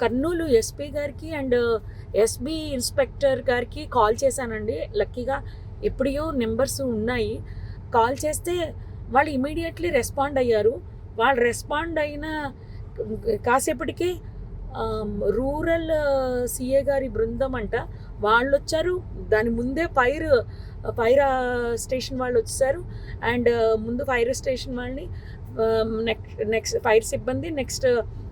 Kurnool SP గారికి and SB inspector గారికి call చేశానండి. లక్కీగా ఎప్పుడో నెంబర్స్ ఉన్నాయి. కాల్ చేస్తే వాళ్ళు ఇమీడియట్లీ రెస్పాండ్ అయ్యారు. వాళ్ళు రెస్పాండ్ అయిన కాసేపటికి రూరల్ సిఏ గారి బృందం అంట వాళ్ళు వచ్చారు దాని ముందే ఫైర్ ఫైర్ స్టేషన్ వాళ్ళు వచ్చేసారు అండ్ ముందు ఫైర్ స్టేషన్ వాళ్ళని నెక్స్ట్ నెక్స్ట్ ఫైర్ సిబ్బంది నెక్స్ట్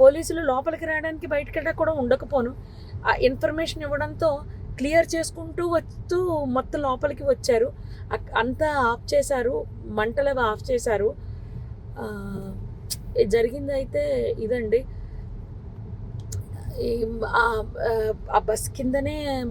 పోలీసులు లోపలికి రావడానికి బయటకి వెళ్ళడానికి కూడా ఉండకపోను. ఆ ఇన్ఫర్మేషన్ ఇవ్వడంతో క్లియర్ చేసుకుంటూ వస్తూ మొత్తం లోపలికి వచ్చారు. అంతా ఆఫ్ చేశారు. మంటలు అవి ఆఫ్ చేశారు. ఆ, జరిగింది అయితే ఇదండి ఆ- బస్ కిందనే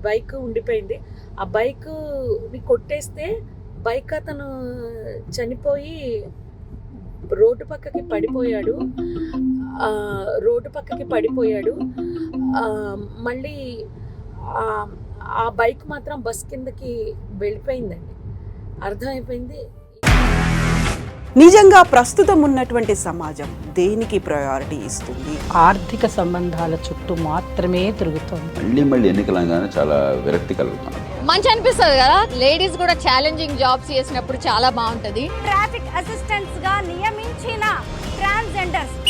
బైక్ ఉండిపోయింది. ఆ బైక్ని కొట్టేస్తే బైక్ అతను చనిపోయి రోడ్డు పక్కకి పడిపోయాడు. రోడ్డు పక్కకి పడిపోయాడు. ఆ, మళ్ళీ ఆ, బైక్ మాత్రం బస్ కిందకి వెళ్ళిపోయిందండి. అర్థమైపోయింది. నిజంగా ప్రస్తుతం ఉన్నటువంటి సమాజం దేనికి ప్రయారిటీ ఇస్తుంది? ఆర్థిక సంబంధాల చుట్టూ మాత్రమే తిరుగుతోంది. మళ్ళీ మళ్ళీ ఎన్నికలంగానే చాలా విరక్తి కలుగుతాను మంచి అనిపిస్తుంది కదా? లేడీస్ కూడా ఛాలెంజింగ్ జాబ్స్ చేసినప్పుడు చాలా బాగుంటది. ట్రాఫిక్ అసిస్టెంట్స్గా నియమించిన ట్రాన్స్జెండర్స్